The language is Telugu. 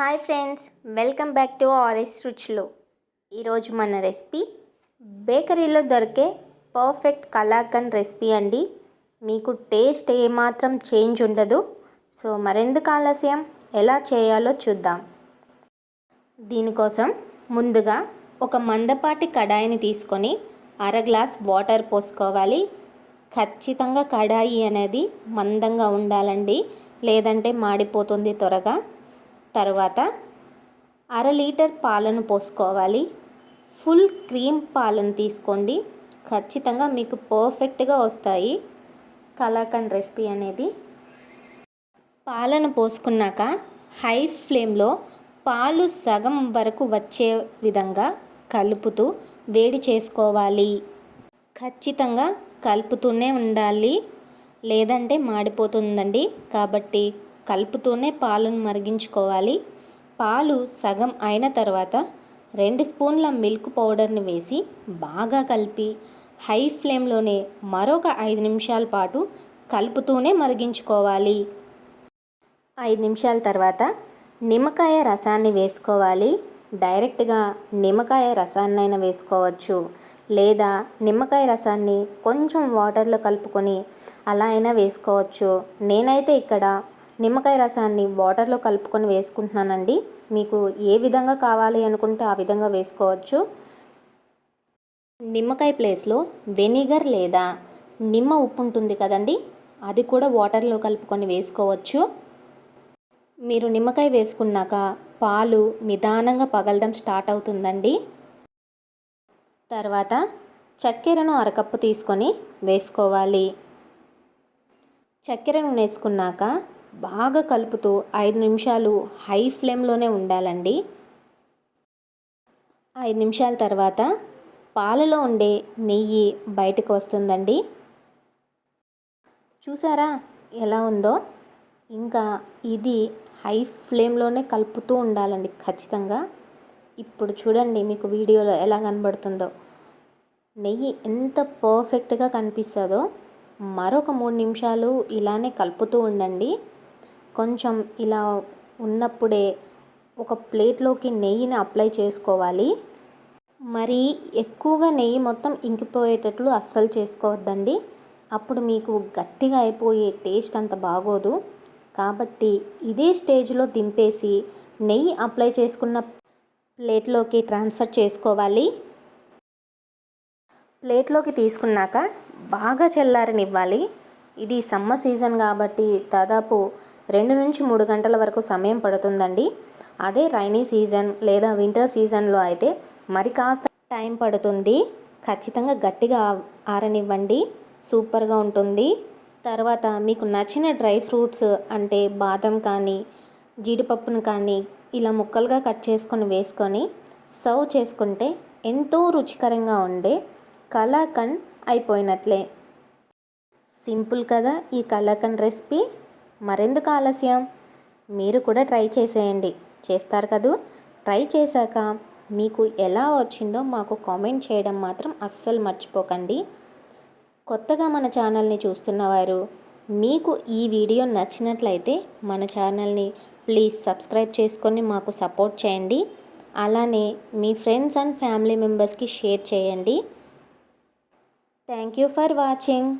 Hi friends welcome back to RS రుచులు. ఈరోజు మన రెసిపీ బేకరీలో దొరికే పర్ఫెక్ట్ కలాకండ్ రెసిపీ అండి. మీకు టేస్ట్ ఏమాత్రం చేంజ్ ఉండదు. సో మరెందుకు ఆలస్యం? ఎలా చేయాలో చూద్దాం. దీనికోసం ముందుగా ఒక మందపాటి కడాయిని తీసుకొని అర గ్లాస్ వాటర్ పోసుకోవాలి. ఖచ్చితంగా కడాయి అనేది మందంగా ఉండాలండి. లేదంటే మాడిపోతుంది త్వరగా. తర్వాత అర లీటర్ పాలను పోసుకోవాలి. ఫుల్ క్రీమ్ పాలను తీసుకోండి. ఖచ్చితంగా మీకు పర్ఫెక్ట్గా వస్తాయి. కలాకండ్ రెసిపీ అనేది. పాలను పోసుకున్నాక హై ఫ్లేమ్లో పాలు సగం వరకు వచ్చే విధంగా కలుపుతూ వేడి చేసుకోవాలి. ఖచ్చితంగా కలుపుతూనే ఉండాలి. లేదంటే మాడిపోతుందండి. కాబట్టి కలుపుతూనే పాలను మరిగించుకోవాలి. పాలు సగం అయిన తర్వాత రెండు స్పూన్ల మిల్క్ పౌడర్ని వేసి బాగా కలిపి హై ఫ్లేమ్లోనే మరొక ఐదు నిమిషాల పాటు కలుపుతూనే మరిగించుకోవాలి. ఐదు నిమిషాల తర్వాత నిమ్మకాయ రసాన్ని వేసుకోవాలి. డైరెక్ట్గా నిమ్మకాయ రసాన్నైనా వేసుకోవచ్చు. లేదా నిమ్మకాయ రసాన్ని కొంచెం వాటర్లో కలుపుకొని అలా అయినా వేసుకోవచ్చు. నేనైతే ఇక్కడ నిమ్మకాయ రసాన్ని వాటర్లో కలుపుకొని వేసుకుంటున్నానండి. మీకు ఏ విధంగా కావాలి అనుకుంటే ఆ విధంగా వేసుకోవచ్చు. నిమ్మకాయ ప్లేస్లో వెనిగర్ లేదా నిమ్మ ఉప్పు ఉంటుంది కదండి అది కూడా వాటర్లో కలుపుకొని వేసుకోవచ్చు. మీరు నిమ్మకాయ వేసుకున్నాక పాలు నిదానంగా పగలడం స్టార్ట్ అవుతుందండి. తర్వాత చక్కెరను అరకప్పు తీసుకొని వేసుకోవాలి. చక్కెరను వేసుకున్నాక బాగా కలుపుతూ ఐదు నిమిషాలు హై ఫ్లేమ్లోనే ఉండాలండి. ఐదు నిమిషాల తర్వాత పాలలో ఉండే నెయ్యి బయటకు వస్తుందండి. చూసారా ఎలా ఉందో? ఇంకా ఇది హై ఫ్లేమ్లోనే కలుపుతూ ఉండాలండి ఖచ్చితంగా. ఇప్పుడు చూడండి మీకు వీడియోలో ఎలా కనబడుతుందో. నెయ్యి ఎంత పర్ఫెక్ట్గా కనిపిస్తుందో. మరొక మూడు నిమిషాలు ఇలానే కలుపుతూ ఉండండి. కొంచెం ఇలా ఉన్నప్పుడే ఒక ప్లేట్లోకి నెయ్యిని అప్లై చేసుకోవాలి. మరి ఎక్కువగా నెయ్యి మొత్తం ఇంకిపోయేటట్లు అస్సలు చేసుకోవద్దండి. అప్పుడు మీకు గట్టిగా అయిపోయే టేస్ట్ అంత బాగోదు. కాబట్టి ఇదే స్టేజ్లో దింపేసి నెయ్యి అప్లై చేసుకున్న ప్లేట్లోకి ట్రాన్స్ఫర్ చేసుకోవాలి. ప్లేట్లోకి తీసుకున్నాక బాగా చల్లారనివ్వాలి. ఇది సమ్మర్ సీజన్ కాబట్టి దాదాపు రెండు నుంచి మూడు గంటల వరకు సమయం పడుతుందండి. అదే రైనీ సీజన్ లేదా వింటర్ సీజన్లో అయితే మరి కాస్త టైం పడుతుంది. ఖచ్చితంగా గట్టిగా ఆరనివ్వండి. సూపర్గా ఉంటుంది. తర్వాత మీకు నచ్చిన డ్రై ఫ్రూట్స్ అంటే బాదం కానీ జీడిపప్పును కానీ ఇలా ముక్కలుగా కట్ చేసుకొని వేసుకొని సర్వ్ చేసుకుంటే ఎంతో రుచికరంగా ఉండే కలాకండ్ అయిపోయినట్లే. సింపుల్ కదా ఈ కలాకండ్ రెసిపీ? మరెందుకు ఆలస్యం? మీరు కూడా ట్రై చేసేయండి. చేస్తారు కదూ? ట్రై చేశాక మీకు ఎలా వచ్చిందో మాకు కామెంట్ చేయడం మాత్రం అస్సలు మర్చిపోకండి. కొత్తగా మన ఛానల్ని చూస్తున్నవారు మీకు ఈ వీడియో నచ్చినట్లయితే మన ఛానల్ని ప్లీజ్ సబ్స్క్రైబ్ చేసుకొని మాకు సపోర్ట్ చేయండి. అలానే మీ ఫ్రెండ్స్ అండ్ ఫ్యామిలీ మెంబర్స్కి షేర్ చేయండి. Thank you for watching.